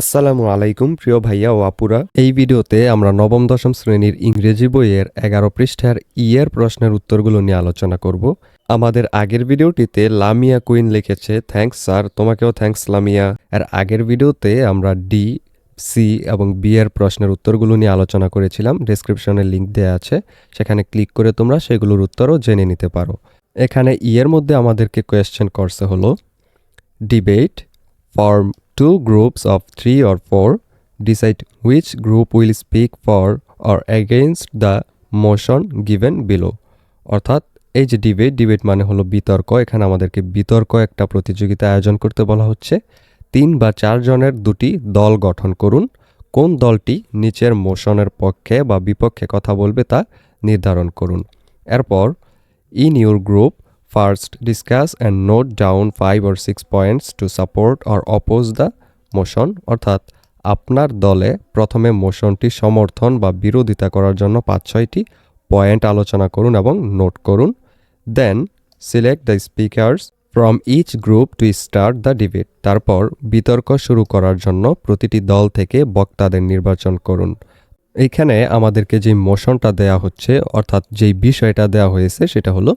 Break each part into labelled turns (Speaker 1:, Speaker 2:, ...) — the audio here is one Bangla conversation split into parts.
Speaker 1: আসসালামু আলাইকুম, প্রিয় ভাইয়া ও আপুরা। এই ভিডিওতে আমরা নবম, দশম শ্রেণির ইংরেজি বইয়ের এগারো পৃষ্ঠার ইয়ের প্রশ্নের উত্তরগুলো নিয়ে আলোচনা করব। আমাদের আগের ভিডিওটিতে লামিয়া কুইন লিখেছে থ্যাংকস স্যার তোমাকেও থ্যাঙ্কস লামিয়া। এর আগের ভিডিওতে আমরা ডি সি এবং বি এর প্রশ্নের উত্তরগুলো নিয়ে আলোচনা করেছিলাম। ডেসক্রিপশনে লিঙ্ক দেওয়া আছে। সেখানে ক্লিক করে তোমরা সেগুলোর উত্তরও জেনে নিতে পারো। এখানে ইয়ের মধ্যে আমাদেরকে কোয়েশ্চেন করছে হলো debate form two groups of three or four decide which group will speak for or against the motion given below. অর্থাৎ এই যে ডিবেট ডিবেট মানে হলো বিতর্ক। এখানে আমাদেরকে বিতর্ক একটা প্রতিযোগিতা আয়োজন করতে বলা হচ্ছে। তিন বা চার জনের দুটি দল গঠন করুন। কোন দলটি নিচের মোশনের পক্ষে বা বিপক্ষে কথা বলবে তা নির্ধারণ করুন। এরপর in your group First, discuss and note down five or six points to support or oppose the motion অর্থাৎ আপনার দলে প্রথমে মোশনটি সমর্থন বা বিরোধিতা করার জন্য পাঁচ ছয়টি পয়েন্ট আলোচনা করুন এবং নোট করুন। Then select the speakers from each group to start the debate তারপর বিতর্ক শুরু করার জন্য প্রতিটি দল থেকে বক্তাদের নির্বাচন করুন। এইখানে আমাদেরকে যে মোশনটা দেয়া হচ্ছে অর্থাৎ যেই বিষয়টা দেয়া হয়েছে সেটা হলো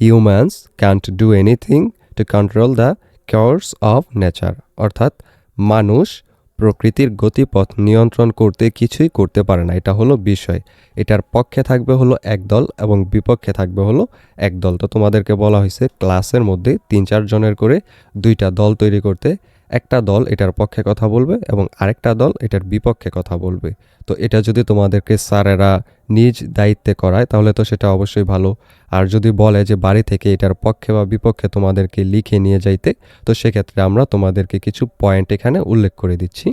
Speaker 1: humans can't do anything to control the course of nature অর্থাৎ মানুষ প্রকৃতির গতিপথ নিয়ন্ত্রণ করতে কিছুই করতে পারে না। এটা হলো বিষয়। এটার পক্ষে থাকবে হলো এক দল এবং বিপক্ষে থাকবে হলো এক দল। তো তোমাদেরকে বলা হয়েছে, ক্লাসের মধ্যে তিন চার জনের করে দুইটা দল তৈরি করতে। একটা দল এটার পক্ষে কথা বলবে এবং আরেকটা দল এটার বিপক্ষে কথা বলবে। তো এটা যদি তোমাদেরকে স্যারেরা নিজ দায়িত্বে করায়, তাহলে তো সেটা অবশ্যই ভালো। আর যদি বলে যে বাড়ি থেকে এটার পক্ষে বা বিপক্ষে তোমাদেরকে লিখে নিয়ে যাইতে, তো সেক্ষেত্রে আমরা তোমাদেরকে কিছু পয়েন্ট এখানে উল্লেখ করে দিচ্ছি।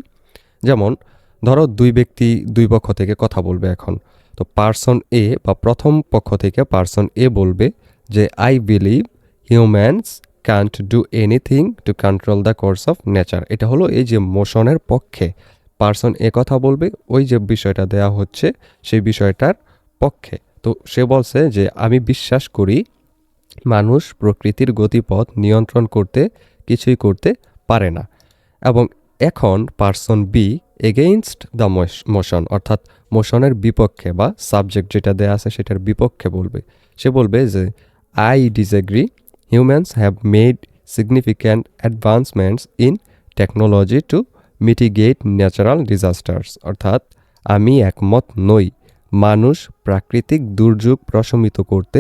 Speaker 1: যেমন, ধরো দুই ব্যক্তি দুই পক্ষ থেকে কথা বলবে এখন। তো পার্সন এ বা প্রথম পক্ষ থেকে পার্সন এ বলবে যে I believe humans can't do anything to control the course of nature এটা হলো এই যে মোশনের পক্ষে। পার্সন এ কথা বলবে, ওই যে বিষয়টা দেয়া হচ্ছে, সেই বিষয়টার পক্ষে। তো সে বলছে যে, আমি বিশ্বাস করি মানুষ প্রকৃতির গতিপথ নিয়ন্ত্রণ করতে, কিছুই করতে পারে না। এবং এখন person B against the motion অর্থাৎ মোশনের বিপক্ষে বা সাবজেক্ট যেটা দেয়া আছে সেটার বিপক্ষে বলবে। সে বলবে যে I disagree humans have made significant advancements in technology to mitigate natural disasters অর্থাৎ আমি একমত নই। মানুষ প্রাকৃতিক দুর্যোগ প্রশমিত করতে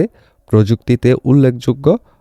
Speaker 1: প্রযুক্তিতে উল্লেখযোগ্য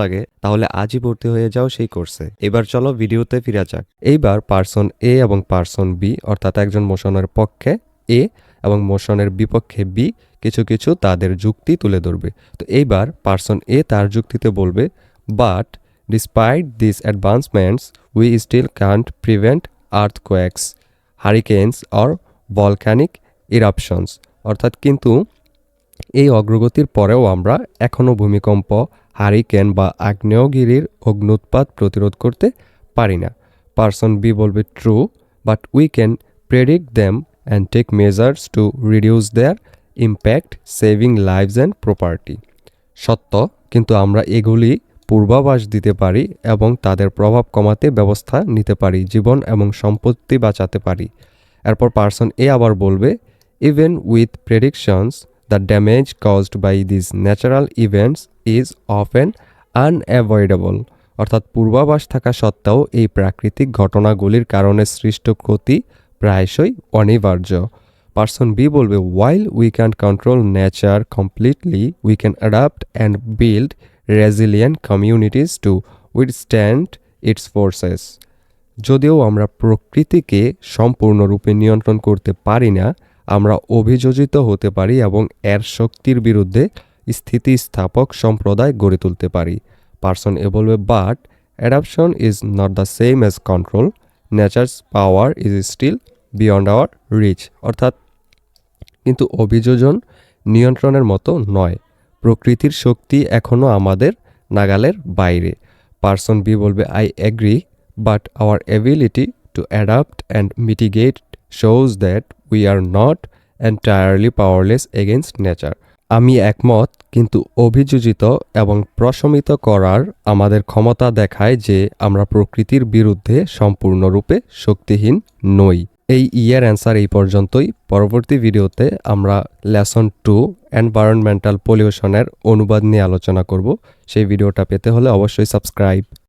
Speaker 1: লাগে, তাহলে আজই ভর্তি হয়ে যাও সেই কোর্সে। এবার চলো ভিডিওতে ফিরা যাক। এইবার পার্সন এ এবং পার্সন বি, অর্থাৎ একজন মোশনের পক্ষে এ এবং মোশনের বিপক্ষে বি, কিছু কিছু তাদের যুক্তি তুলে ধরবে। তো এইবার পার্সন এ তার যুক্তিতে বলবে, but despite this advancements, we still can't prevent earthquakes, hurricanes or volcanic eruptions. অর্থাৎ কিন্তু এই অগ্রগতির পরেও আমরা এখনও ভূমিকম্প হারিকেন বা আগ্নেয়গিরির অগ্নুৎপাত প্রতিরোধ করতে পারি না। পার্সন বি বলবে true but we can predict them and take measures to reduce their impact saving lives and property সত্য, কিন্তু আমরা এগুলি পূর্বাভাস দিতে পারি এবং তাদের প্রভাব কমাতে ব্যবস্থা নিতে পারি, জীবন এবং সম্পত্তি বাঁচাতে পারি। এরপর পার্সন এ আবার বলবে even with predictions the damage caused by this natural events is often unavoidable অর্থাৎ পূর্বাভাস থাকা সত্ত্বেও এই প্রাকৃতিক ঘটনাগুলির কারণে সৃষ্ট ক্ষতি প্রায়শই অনিবার্য। পার্সন বি বলবে while we can control nature completely we can adapt and build resilient communities to withstand its forces যদিও আমরা প্রকৃতিকে সম্পূর্ণরূপে নিয়ন্ত্রণ করতে পারি না আমরা অভিযোজিত হতে পারি এবং এর শক্তির বিরুদ্ধে স্থিতিস্থাপক সম্প্রদায় গড়ে তুলতে পারি। পার্সন এ বলবে but, adaptation is not the same as control. Nature's power is still beyond our reach. অর্থাৎ, কিন্তু অভিযোজন নিয়ন্ত্রণের মতো নয়। প্রকৃতির শক্তি এখনও আমাদের নাগালের বাইরে। পার্সন বি বলবে I agree but our ability to adapt and mitigate shows that we are not entirely powerless against nature আমি একমত, কিন্তু অভিযোজিত এবং প্রশমিত করার আমাদের ক্ষমতা দেখায় যে আমরা প্রকৃতির বিরুদ্ধে সম্পূর্ণরূপে শক্তিহীন নই। এই ইয়ার অ্যান্সার এই পর্যন্তই। পরবর্তী ভিডিওতে আমরা লেসন টু এনভায়রনমেন্টাল পলিউশনের অনুবাদ নিয়ে আলোচনা করব। সেই ভিডিওটা পেতে হলে অবশ্যই সাবস্ক্রাইব।